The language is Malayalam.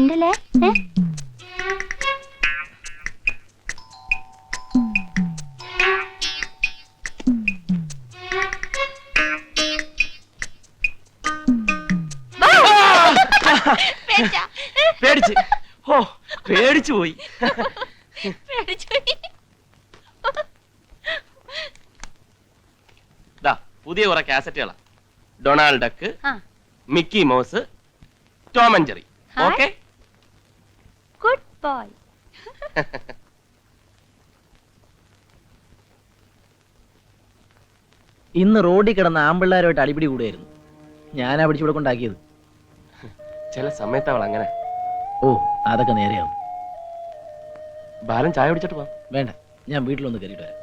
ചിണ്ടല്ലേ ഏ? പേടിച്ചാ? പേടിച്ച്. ഓ പേടിച്ചു പോയി. പുതിയ കുറെ കാസറ്റുകളാ. ഡൊണാൾഡ് ഡക്ക് ആ. Mickey Mouse Tom and Jerry. Okay? Boy ഇന്ന് റോഡിൽ കിടന്ന ആമ്പിള്ളാരുമായിട്ട് അടിപിടി കൂടുമായിരുന്നു ഞാനാ പിടിച്ചിവിടെ കൊണ്ടാക്കിയത്. ചില സമയത്ത് അവൾ അങ്ങനെ. ഓ അതൊക്കെ നേരെയാവും. ബാലൻ ചായ പിടിച്ചിട്ട് പോവാം വേണ്ട ഞാൻ വീട്ടിലൊന്ന് കയറിയിട്ട് വരാം.